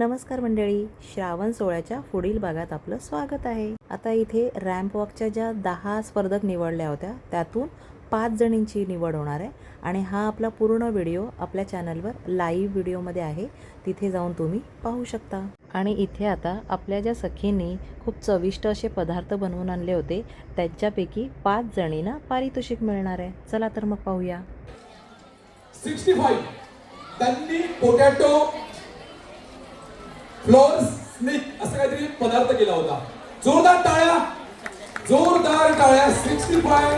नमस्कार मंडळी श्रावण सोहळ्याच्या पुढील भागात आपलं स्वागत आहे. आता इथे रॅम्प वॉकच्या ज्या दहा स्पर्धक निवडल्या होत्या त्यातून पाच जणींची निवड होणार आहे. आणि हा आपला पूर्ण व्हिडिओ आपल्या चॅनलवर लाईव्ह व्हिडिओमध्ये आहे. तिथे जाऊन तुम्ही पाहू शकता. आणि इथे आता आपल्या ज्या सखींनी खूप चविष्ट असे पदार्थ बनवून आणले होते त्यांच्यापैकी पाच जणींना पारितोषिक मिळणार आहे. चला तर मग पाहूया. Sixty five. त्यांनी पोटॅटो फ्लोअर स्निक असं काहीतरी पदार्थ केला होता. जोरदार टाळ्या. जोरदार टाळ्या. सिक्स्टी फाय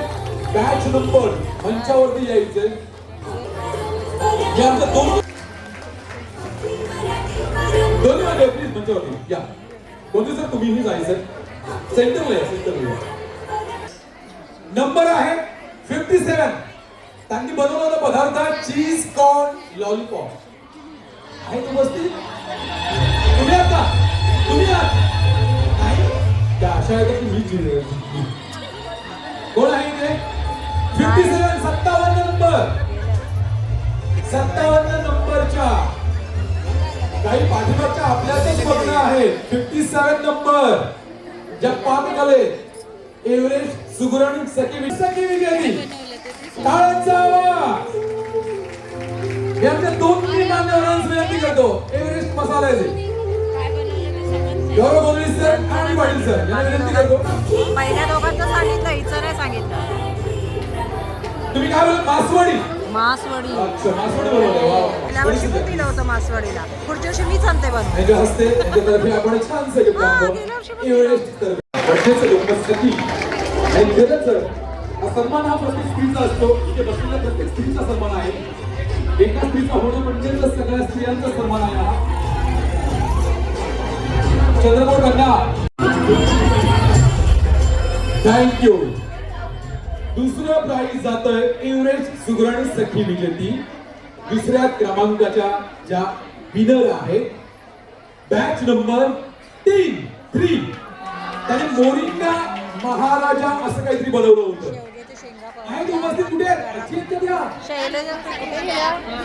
बॅच नंबर मंचावरती यायचे. या दोन्ही मध्ये प्लीज मंचावरती. या. कोणते सर तुम्हीही जायचं सेंटरला या सेंटरला नंबर आहे फिफ्टी सेवन त्यांनी बनवला होता पदार्थ चीज कॉर्न लॉलीपॉप आहे तू बसती तुम्ही आहात का तुम्ही अशा आहे का तुम्ही जिंकली. कोण आहे इथे? फिफ्टी सेवन सत्तावन्न नंबर सत्तावन्न नंबरच्या काही पाठीमागच्या आपल्याच बघणं आहे. फिफ्टी सेवन नंबर जगपाल कले. एव्हरेस्ट सुगरण सखी सखी विजयी. टाळ्यांचा आवाज. मी आमच्या दोन तीन मान्यवरांस विनंती करतो. एव्हरेस्ट मसाल्याचे गौरव गोगरी सर आणि पाटील सर यांना विनंती करतो. पहिल्या दोघांचं सांगितलं हिचं नाही सांगितलं. तुम्ही काय बोलत मासवडी. मासवडी. गेल्या वर्षी दिलं होतं मासवडीला? पुढच्या वर्षी मीच आणते बनवून यांच्या हस्ते यांच्यातर्फे आपण छान गिफ्ट आणतो गेल्या वर्षी पण एव्हरेस्ट तर्फे. वर्षाचं उपस्थिती आणि खरंच हा सन्मान हा प्रत्येक स्त्रीचा असतो. इथे बसलेल्या प्रत्येक स्त्रीचा सन्मान आहे. एका स्त्रीचा होणं म्हणजे सगळ्या स्त्रियांचा सन्मान आहे. हा चंद्रपूर कन्या थँक्यू दुसरं प्राईज जात एव्हरेस्ट सुगरण सखी विजेती. दुसऱ्या क्रमांकाच्या ज्या विनर आहेत बॅच नंबर तीन थ्री त्याने मोरिंगा महाराजा असं काहीतरी बनवलं होतं. आहे ती उपस्थित कुठे त्या?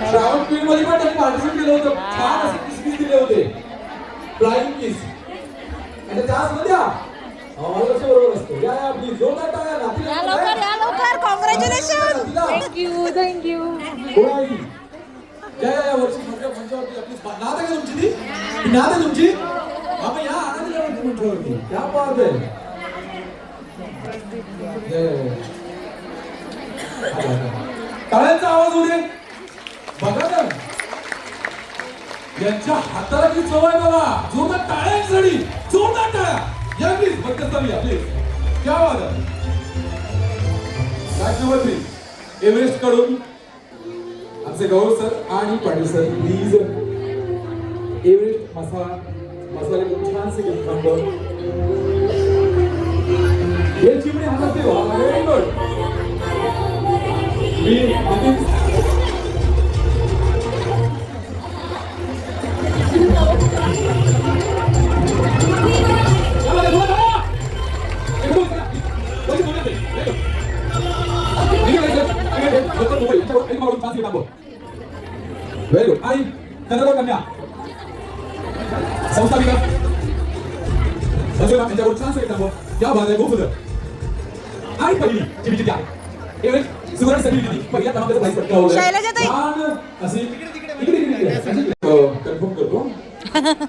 श्रावण क्वीन मध्ये पण त्यांनी पार्टिसिपेट केलं होतं. छान असे किसमिस दिले होते. फ्लाइंग किस आणि त्याच मध्ये लक्ष बरोबर असतो. या या प्लीज जोरदार टाळ्या नाती या लवकर या लवकर. कॉंग्रॅच्युलेशन थँक्यू थँक्यू ती? या या वर्षी मंच मंचावरती आपली नाद आहे तुमची ती? ती नाद आहे तुमची? आपण या आनंद मंचावरती. क्या बात आहे या, या, या. आला, आला. टाळ्यांचा आवाज होऊ दे. बघा ना. यांच्या हाताला किती चव आहे बघा जोरदार टाळ्यांसाठी जोरदार टाळ्या. या प्लीज मध्यस्थानी या प्लीज क्या वाद आहे एव्हरेस्टकडून आमचे गौरव सर आणि Patil sir please Everest masala मसाले खूप छान से गिफ्ट सुवर्ण सगळी पहिल्या क्रमांकाचं पटकावलं असे. इकडे कन्फर्म करतो.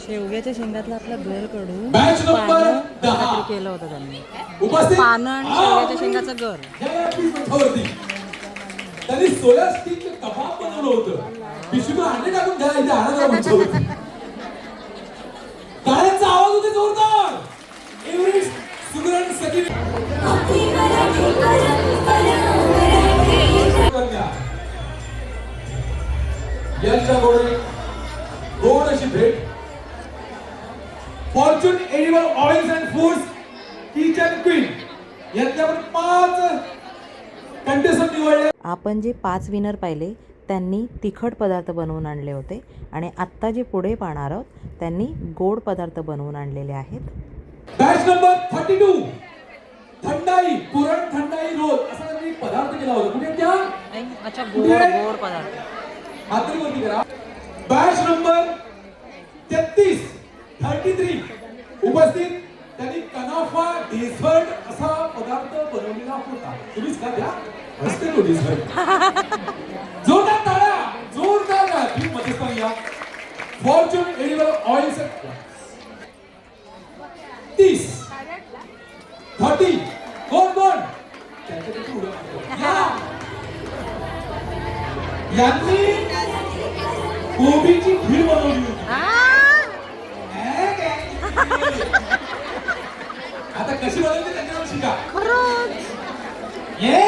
शेवग्याच्या शेंगातलं आपला पानं दहा. काहीतरी केलं होतं त्यांनी. उपस्थित पानं आणि शेवग्याच्या शेंगाचं पीठावरती त्यांनी सोया स्टिक कबाब बनवलं होतं. पिशवीतून अंडे टाकून घ्या इथे आणा मंचावरती टाळ्यांचा आवाज होते जोरदार. एव्हरेस्ट गोड अशी भेट. Fortune oils and foods kitchen queen पाच निवडले. आपण जे पाच विनर पाहिले त्यांनी तिखट पदार्थ बनवून आणले होते आणि आत्ता जे पुढे पाहणार आहोत त्यांनी गोड पदार्थ बनवून आणलेले आहेत. Batch number thirty two thandai puran thandai roll असा काहीतरी पदार्थ केला होता. कुठे त्या? अच्छा गोड गोड पदार्थ. हातरी वरती करा बॅच नंबर तेहतीस. थर्टी थ्री उपस्थित. त्यांनी कनाफा डेझर्ट असा पदार्थ बनवलेला होता. तुम्हीच का द्या असते तो डेझर्ट जोरदार टाळ्या जोरदार. तुम्ही मध्यस्थानी या. फॉर्च्यून एडिबल ऑइल तीस. थर्टी कोण कोण. यांनी कोबीची खीर बनवली होती. हे? आता कशी बनवली त्यांच्यावर शिका. ये.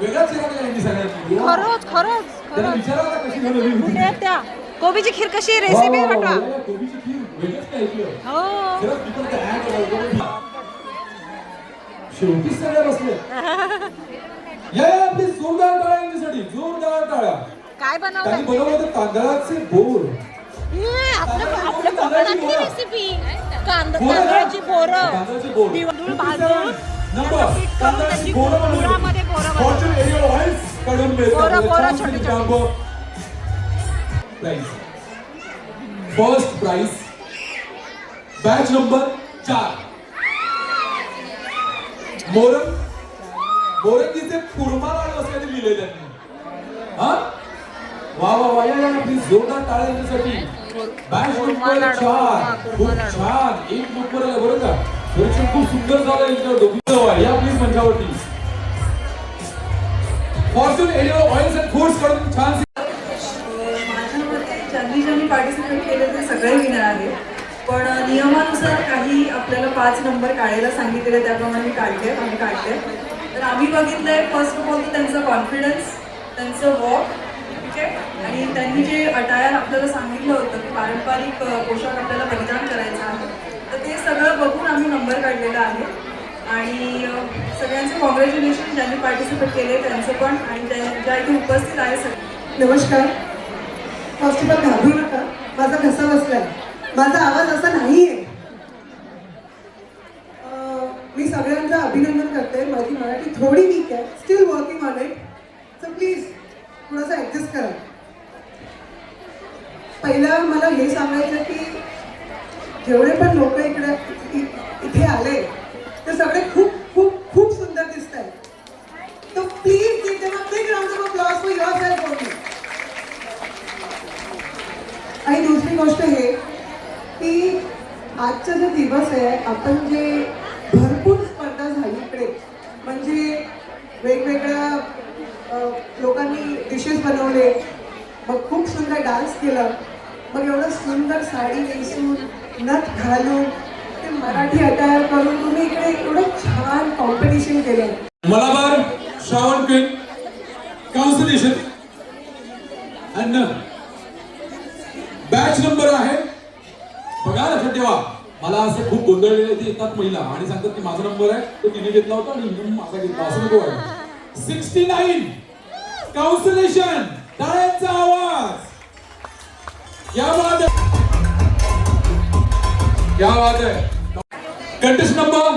वेगळाच यांनी सगळ्यांनी. खरंच खरंच त्यांना खरंच. विचारा कशी बनवली होती. त्या? कोबीची खीर कशी रेसिपी वा, वा, पाठवा. वा, कोबीची खीर हो. शेवटी सगळ्या बसले. या प्लीज जोरदार टाळ्या यांच्यासाठी जोरदार टाळ्या. काय बनवलं बनवलं तांदळाचे बोर. आपल्या रेसिपी? तांदळाची तांदळाचे भाजून तांदळाची. गुळामध्ये छोटी, छोटी. फर्स्ट प्राइज बॅच नंबर चार। मोरंग मोरंगीचे कुर्मा लाडू असल्याने लिहिले त्यांनी हा। वा वा वा या या प्लीज़ जोरदार टाळ्या यांच्यासाठी बॅच नंबर चार। हा, खूप. छान एक नंबर आहे बरं का? परीक्षण खूप सुंदर झालं यांच्यावर दोघीचं या please मंचावरती Fortune area oils and foods कडून छान माझ्या मते ज्यांनी ज्यांनी पार्टिसिपेट केले ते सगळे विनर आहेत पण नियमानुसार काही आपल्याला पाच नंबर काढायला सांगितलेले त्याप्रमाणे मी काढते आम्ही काढते. तर आम्ही बघितलंय फर्स्ट ऑफ ऑल तर त्यांचं कॉन्फिडन्स त्यांचं वॉक ठीक आहे आणि त्यांनी जे अटायर आपल्याला सांगितलं होतं की पारंपरिक पोशाख आपल्याला परिधान करायचा आहे तर ते सगळं बघून आम्ही नंबर काढलेला आहे. आणि सगळ्यांचं सगळ्यांचे कॉंग्रॅच्युलेशन ज्यांनी पार्टिसिपेट केले त्यांचं पण आणि ज्या इथे उपस्थित आहे सगळे. नमस्कार. फर्स्ट ऑफ ऑल घाबरू नका. माझा घसा बसलाय. माझा आवाज असा नाही आहे मी सगळ्यांचं अभिनंदन करते. माझी मराठी थोडी वीक आहे. Still working on it so please थोडंसं ॲडजस्ट करा. पहिलं मला हे सांगायचं की जेवढे पण लोक इकडे इथे आले ते सगळे खूप खूप खूप सुंदर दिसत आहेत तो please give them a big round of applause for yourself only. आणि दुसरी गोष्ट हे की आजचा जो दिवस आहे आपण जे भरपूर स्पर्धा झाली इकडे म्हणजे वेगवेगळ्या लोकांनी डिशेस बनवले मग खूप सुंदर डान्स केला मग एवढं सुंदर साडी नेसून नथ घालून ते मराठी अटायर करून तुम्ही इकडे एवढं छान कॉम्पिटिशन केलं. Malabar Shravan pen consolation and batch number आहे. लक्षात ठेवा. मला असं खूप गोंधळलेले ते येतात महिला. आणि सांगतात की माझा नंबर आहे तो तिने घेतला होता आणि हिने माझा घेतला. असं नको आहे सिक्स्टी नाईन काउन्सिलेशन टाळ्यांचा आवाज. या बात आहे क्या बात आहे कंटेस्ट नंबर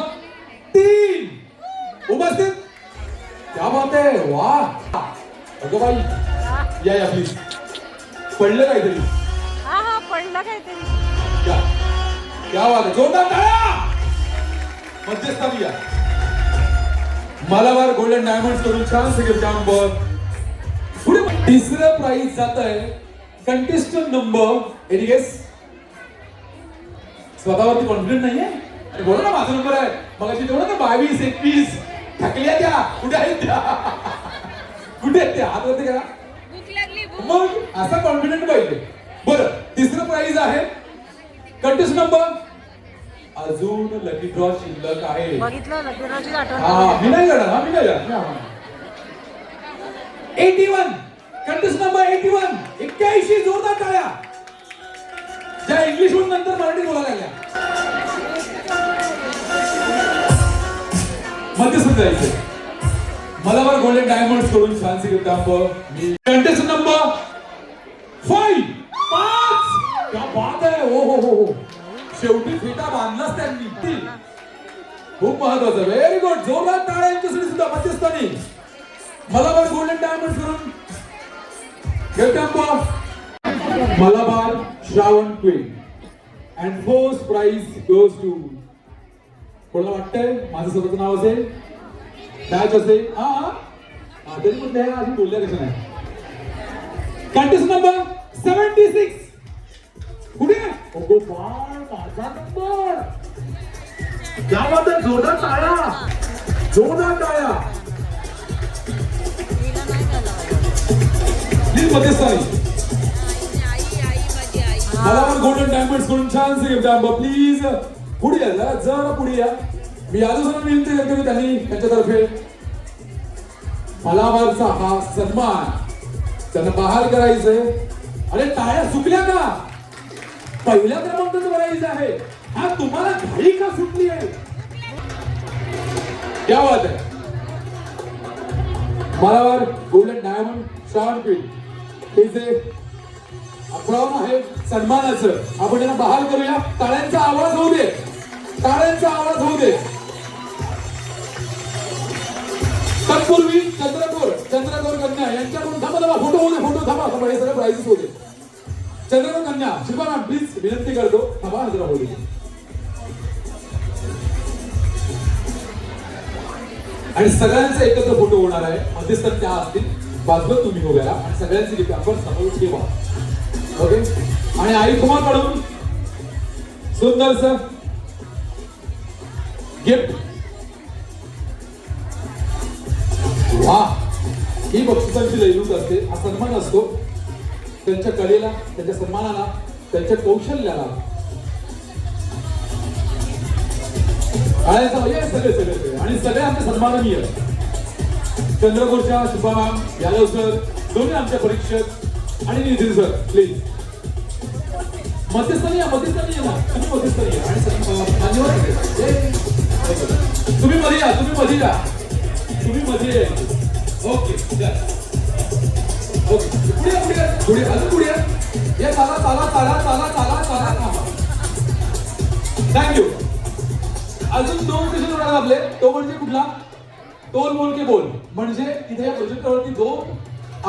तीन. उपस्थित. क्या बात आहे वा. अगं बाई. या या प्लीज पडलं काहीतरी. हा हा पडलं काहीतरी. या क्या बात आहे जोरदार टाळ्या मध्यस्थानी या मालाबार गोल्डन डायमंड करून छान सगळे जाम पुढे तिसरं प्राइज जात आहे कंटेस्टंट नंबर एनी गेस स्वतःवरती कॉन्फिडंट नाहीये? अरे बोला ना माझा नंबर आहे. मग अशी तेवढं ना बावीस एकवीस. थकल्या त्या. कुठे आहेत त्या? कुठे आहेत त्या? हातवरती करा. मग असा कॉन्फिडंट पाहिजे. बरं तिसरं प्राइज आहे कंटेस्ट नंबर अजून लकी ड्रॉ शिल्लक आहे. बघितलं लग्नाची आठवण हा मी नाही करणार हा मी नाही करणार eighty one contest number eighty one एक्क्याऐंशी जोरदार टाळ्या. ज्या इंग्लिश म्हणून नंतर मराठी बोलायला लागल्या. मध्यस्थान जायचं मलाबार गोल्डन डायमंड्सकडून छानसे गिफ्ट मी कंटेस्ट नंबर फाईव्ह पाच. क्या बात आहे? हो हो हो हो. शेवटी फेटा बांधलाच त्यांनी. खूप महत्वाचं. व्हेरी गुड जोरदार टाळ्या यांच्यासाठी सुद्धा मध्यस्थानी. मलाबार गोल्डन डायमंड करून. Gift Malabar Shravan Queen. And first prize goes to कोणाला वाटतंय? माझं स्वतःचं नाव असेल? मॅच असेल? हा हा. तरी पण अजून बोलल्या कशा नाही. कंटेस्ट नंबर सेव्हन्टी सिक्स पुढे. अगो बाळ माझा नंबर. जोरदार टाळ्या जोरदार टाळ्या प्लीज मध्यस्थानी. मला पण गोल्डनकडून गिफ्ट आंबा प्लीज पुढे या जरा जरा पुढे या. मी विनंती करतो की त्यांनी त्यांच्यातर्फे. मलाबारचा हा सन्मान त्यांना बहाल करायचंय. अरे टाळ्या सुकल्या का? पहिल्या क्रमांकाचं प्राइज आहे. हा तुम्हाला घाई का सुटली आहे? क्या बात आहे. मलाबार गोल्डन डायमंड श्रावण पीठ हे जे अप्रॉम आहे सन्मानाचं. आपण त्यांना बहाल करूया. टाळ्यांचा आवाज होऊ दे. टाळ्यांचा आवाज होऊ दे. तत्पूर्वी चंद्रपूर चंद्रपूर कन्या यांच्याकडून थांबा थांबा. फोटो होऊ दे फोटो थांबा. थांबा हे सगळं प्राइजेस होते चंद्रपूर कन्या शिल्पा प्लीज विनंती करतो थांबा हजरा होईल. आणि सगळ्यांचा एकत्र फोटो होणार आहे. मध्यस्थ त्या असतील बाजूला तुम्ही उभ्या आणि सगळ्यांची लिपी आपण समोर ठेवा. ओके आणि आई कडून सुंदरस गिफ्ट वा ही बक्षिसांची लैलूट असते. हा सन्मान असतो. त्यांच्या कलेला त्यांच्या सन्मानाला त्यांच्या कौशल्याला. सगळे सगळे सगळे. आणि सगळे आमचे सन्माननीय. चंद्रपूरच्या शुभा यादव सर दोन्ही आमच्या परीक्षक आणि नितीन सर प्लीज मध्यस्थानी या मध्यस्थानी या. ना तुम्ही मध्यस्थानी या. आणि सर- तुम्ही मध्ये या तुम्ही मध्ये या. तुम्ही मध्ये या ओके ओके. पुढे या, पुढे पुढे अजून पुढे. या. या चाला चाला चाला चाला चाला. चाला थँक्यू अजून दोन सेशन होणार आपले. तो म्हणजे कुठला? तोल बोल के बोल. म्हणजे इथे या प्रोजेक्टवरती दोन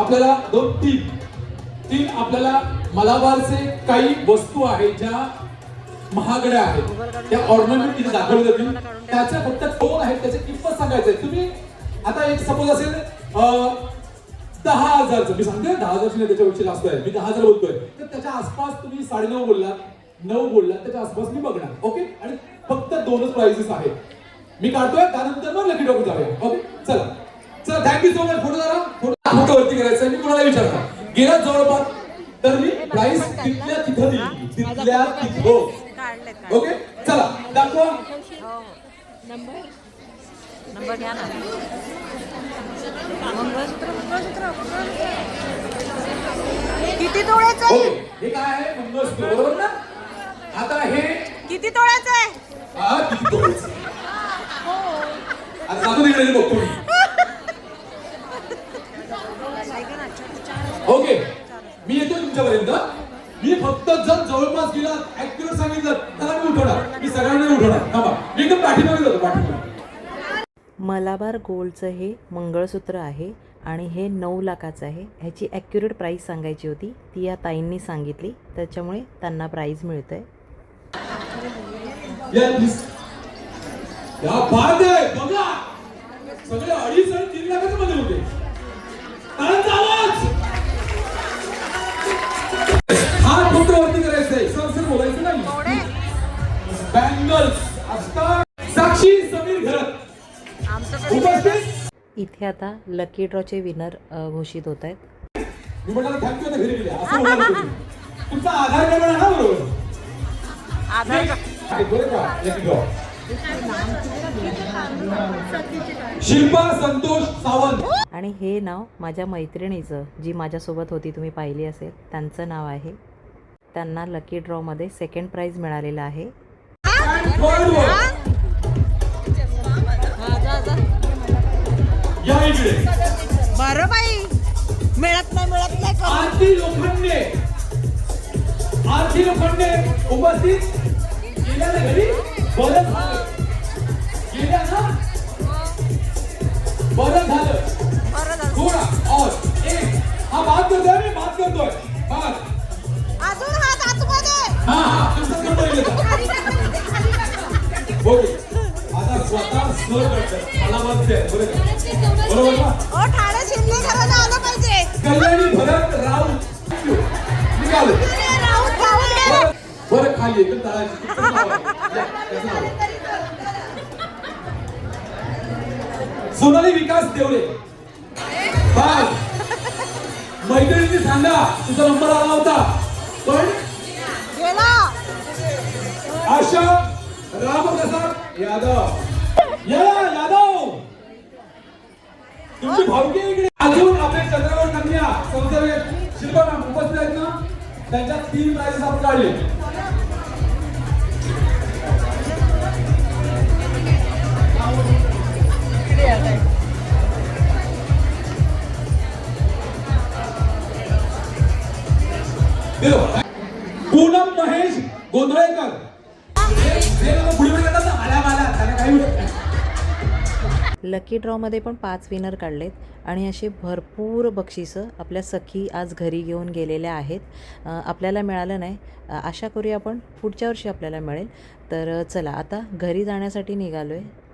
आपल्याला दोन तीन. तीन आपल्याला मलाबारचे काही वस्तू आहेत ज्या महागड्या आहेत. त्या ऑर्नामेंट तिथे दाखवले जातील. त्याच्या फक्त टोल आहेत त्याचे किंमत सांगायचं आहे तुम्ही आता एक सपोज असेल अं, दहा हजारचं. मी सांगते दहा हजारची नाही त्याच्यापेक्षा जास्त आहे. मी दहा हजार बोलतोय. तर त्याच्या आसपास तुम्ही साडेनऊ बोललात नऊ बोललात त्याच्या आसपास मी बघणार. ओके? आणि फक्त दोनच प्राइजेस आहेत. मी काढतोय त्यानंतर मग लकी डॉक्टर जाऊया ओके? चला. चला thank you so much photo जरा फोटो फोटो वरती करायचा मी कोणाला विचारता गेला जवळपास. तर मी प्राइस तिथल्या तिथं दिली. तिथल्या तिथं. ओके? चला दाखवा. हो. नंबर? नंबर घ्या ना. मंगळसूत्र. किती तोळ्याचं आहे? हे काय आहे? मंगळसूत्र बरोबर ना? आता हे किती तोळ्याचं आहे? हा किती आता जातो तिकडे बघतो मी. ओके मी येतो तुमच्यापर्यंत. मी फक्त जर जवळपास गेला ऍक्युरेट सांगितलं तर मी उठवणार. मी सगळ्यांना उठवणार. थांबा. मी एकदम पाठीमागे जातो पाठीमागे. मलाबार गोल्डचं हे मंगळसूत्र आहे आणि हे नऊ लाखाचं आहे. ह्याची ॲक्युरेट प्राईस सांगायची होती. ती या ताईंनी सांगितली. त्याच्यामुळे त्यांना प्राईज मिळतं आहे. बँगल्स. साक्षी समीर घरात. इथे आता लकी ड्रॉचे विनर घोषित होत आहेत. शिल्पा संतोष सावंत. आणि हे नाव माझ्या मैत्रिणीचं जी माझ्यासोबत होती तुम्ही पाहिली असेल त्यांचं नाव आहे. त्यांना लकी ड्रॉमध्ये सेकंड प्राईज मिळालेलं आहे. बरं बाई. मिळत नाही मिळत नाही आरती लोखंडे. आरती लोखंडे उपस्थित. गेल्या ना घरी? बरं झालं. गेल्या ना? बरं झालं. देवरे बाय. मैत्रिणी सांगा तुझा नंबर आला होता. पण आशा रामप्रसाद यादव. या यादव. तुमची भावकी आहे इकडे. अजून आपले चंद्रगड कन्या संसर्ग शिल्पा मॅम उपस्थित आहेत ना? त्यांच्या तीन प्राइजेस आपण काढले. दिलो. पूनम महेश गोंधळेकर. लकी ड्रॉमध्ये पण पाच विनर काढलेत आणि असे भरपूर बक्षिसं आपल्या सखी आज घरी घेऊन गेलेल्या आहेत. आपल्याला मिळालं नाही. आशा करूया आपण पुढच्या वर्षी आपल्याला मिळेल. तर चला आता घरी जाण्यासाठी निघालो आहे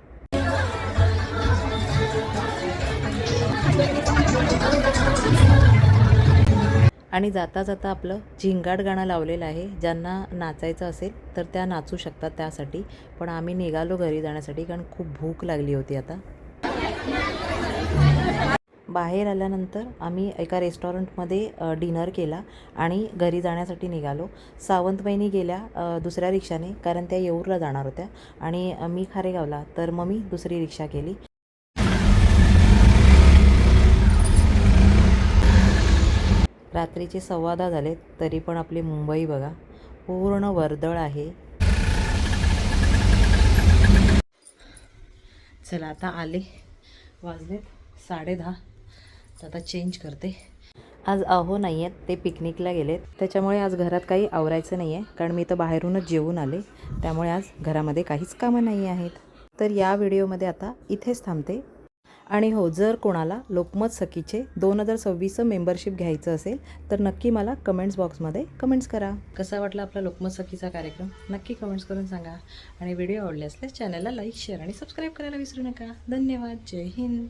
आणि जाता जाता आपलं झिंगाट गाणं लावलेलं आहे. ज्यांना नाचायचं असेल तर त्या नाचू शकतात त्यासाठी. पण आम्ही निघालो घरी जाण्यासाठी कारण खूप भूक लागली होती आता. बाहेर आल्यानंतर आम्ही एका रेस्टॉरंटमध्ये डिनर केला आणि घरी जाण्यासाठी निघालो. सावंत गेल्या दुसऱ्या रिक्षाने कारण त्या येऊरला जाणार होत्या. आणि मी खारेगावला. तर मग मी दुसरी रिक्षा केली. रात्रीचे सव्वा दहा झालेत तरी पण आपली मुंबई बघा पूर्ण वर्दळ आहे. चला आता आले. वाजलेत साडे दहा तर आता चेंज करते. आज अहो नाही आहेत ते पिकनिकला गेलेत. त्याच्यामुळे आज घरात काही आवरायचं नाही आहे कारण मी तर बाहेरूनच जेवून आले. त्यामुळे आज घरामध्ये काहीच कामं नाही आहेत तर या व्हिडिओमध्ये आता इथेच थांबते. आणि हो जर कोणाला लोकमत सखीचे दोन हजार सव्वीसचं मेंबरशिप घ्यायचं असेल तर नक्की मला कमेंट्स बॉक्समध्ये कमेंट्स करा. कसा वाटला आपला लोकमत सखीचा कार्यक्रम? नक्की कमेंट्स करून सांगा. आणि व्हिडिओ आवडले असल्यास चॅनलला लाईक शेअर आणि सबस्क्राईब करायला विसरू नका. धन्यवाद. जय हिंद.